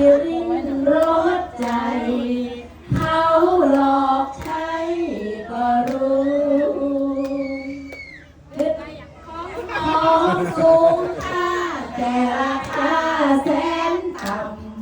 รินรสใจ เขาหลอกใช้ก็รู้ของสูงค่าแต่ราคาแสนต่ำ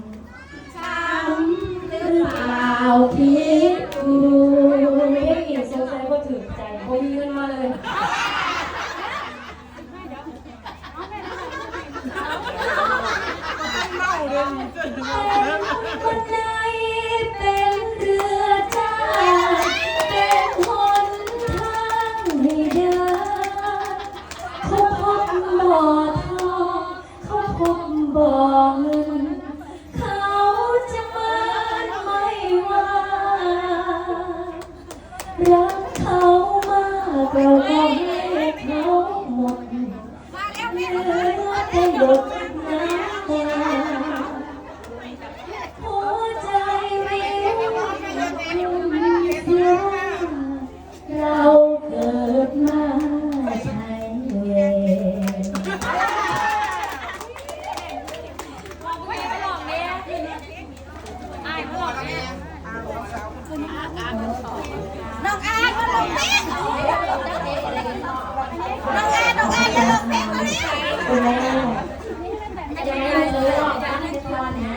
เราก็ให้เขาหมดเหลือแต่หยดน้ำตาหัวใจวิวเสียเราเกิดมาใช่เวร น้องอาร์ตมาลงเพลงน้องอาร์ตน้องอาร์ตอย่าลงเพลงมาเนี่ยคุณแม่ยังไม่รู้เลยหรอกการที่ตอนนี้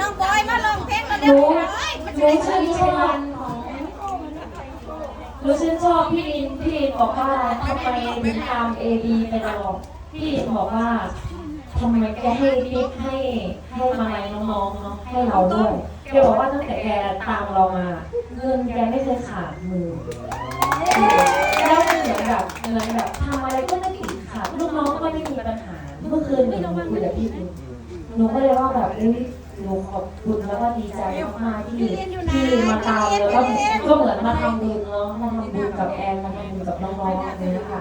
น้องบอยมาลงเพลงมาหเร็นูวหเลยมันนูชื่นชอบหนูชื่นชอบพี่ลินพี่ลินบอกว่าทำไมถึงตามเอบีไปตลอดพี่ลินบอกว่าทำไมแกให้ทิปให้ให้มาลัยน้องๆเนาะให้เราด้วย แกบอกว่าตั้งแต่แกตามเรามา เงินแกไม่เคยขาดมือ แล้วมันเหมือนแบบเหมือนแบบทำอะไรก็ไม่ติดขัดลูกน้องก็ไม่มีปัญหา เมื่อคืนหนูคุยกับพี่หนูก็เลยว่าแบบเอ้ยหนูขอบคุณแล้วก็ดีใจมากๆที่ที่มาตามแล้วก็ก็เหมือนมาทำบุญเนาะมาทำบุญกับแอนมาทำบุญกับน้องๆเลยนะคะ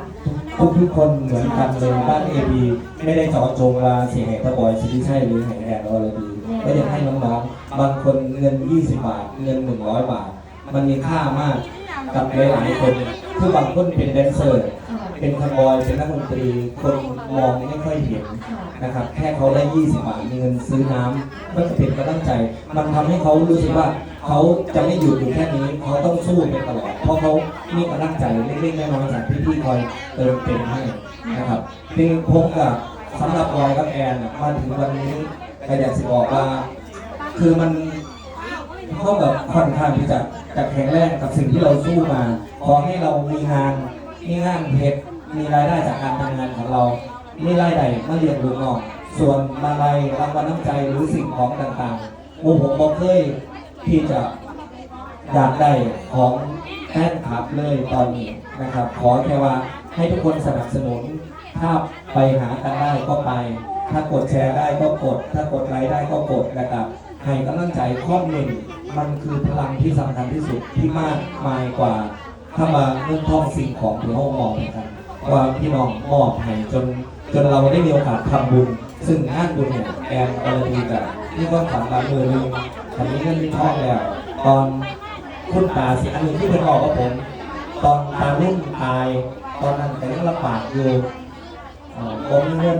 ทุกทุกคนเหมือนกันเลยบ้านเอบีไม่ได้เจาะจงว่าเสียงแห่งตะบอยสิริชัยหรือแห่งแอนอรดี ไม่ได้ให้น้องๆ บางคนเงิน 20 บาท เงิน 100 บาท มันมีค่ามากกับหลายๆคนคือบางคนเป็นแดนเซอร์ เป็นคาร์บอยเป็นนักดนตรี คนมองไม่ค่อยเห็นนะครับ แค่เขาได้ 20 บาท มีเงินซื้อน้ำก็จะเป็นกำลังใจ มันทำให้เขารู้สึกว่าเขาจะไม่หยุดอยู่แค่นี้ เขาต้องสู้ไปตลอด เพราะเขามีกำลังใจเล็กๆน้อยๆจากพี่ๆคอยเติมเต็มให้นะครับจึงผมกับ สำหรับบอยกับแอนน่ะมาถึงวันนี้ก็อยากจะบอกว่า คือมันเข้ากับค่อนข้างที่จะจะแข็งแรงกับสิ่งที่เราสู้มา ขอให้เรามีงานมีงานเพชรมีรายได้จากการทำงานของเรา มีรายได้มาเรียนรู้นอก ส่วนมาลัยรางวัลน้ำใจหรือสิ่งของต่างๆโมผมบอกเคยที่จะอยากได้ของแฟนคลับเลยตอนนี้นะครับ ขอแค่ว่า ให้ทุกคนสนับสนุน ถ้าไปหากันได้ก็ไป ถ้ากดแชร์ได้ก็กด ถ้ากดไลค์ได้ก็กดนะครับให้กำลังใจข้อหนึ่ง มันคือพลังที่สำคัญที่สุดที่มากมายกว่าถ้ามาเงินทองสิ่งของที่ห้องมองนะครับว่าพี่น้องมอบให้จนจนเราได้มีโอกาสทำบุญ ซึ่งงานบุญเนี่ยแอนอรดีกับนี่ก็ฝันบางมือหนึงทำนี้เงินมีทองแล้ว ตอนคุณตาสิอันหนึ่งที่เป็นบอกกับผม ตอนตาลุ่มตาย ตอนนั้นก็ยังลำบากอยู่ผมมีเงิน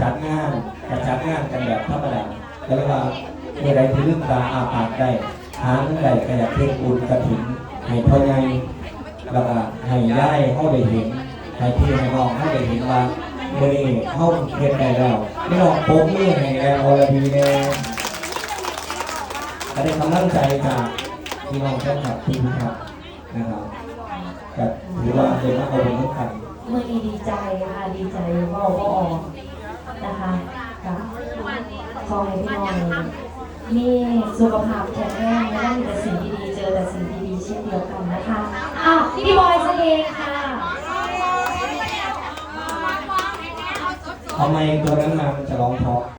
จัดงานกับจัดงานกันแบบธรรมดาก็เลยว่าเมื่อใดที่ลืมตาอาปากได้หาเงินใดก็อยากเพ่งบุญกระถิ่นให้พ่อใหญ่แล้วก็ให้ย่ายเข้าได้เห็นให้พี่ให้น้องเข้าได้เห็นว่าเมื่อนี้เข้าเฮ็ดได้แล้วไม่น้องโป๊กนี่ให้แอนอรดีแน่ก็ได้กำลังใจจากพี่น้องแฟนคลับทีมครับนะครับ ก็ถือว่าเป็นนักเอาเป็นทุกขันเมื่อนี้ดีใจค่ะดีใจว่าก็ออกนะคะกับขอให้พี่น้องนี่สุขภาพแข็งแรงไม่ได้มีแต่สิ่งดีๆเจอแต่สิ่งดีๆเช่นเดียวกันนะคะอะพี่บอยสเองค่ะทำไมตัวนั้นมามันจะร้องเพราะ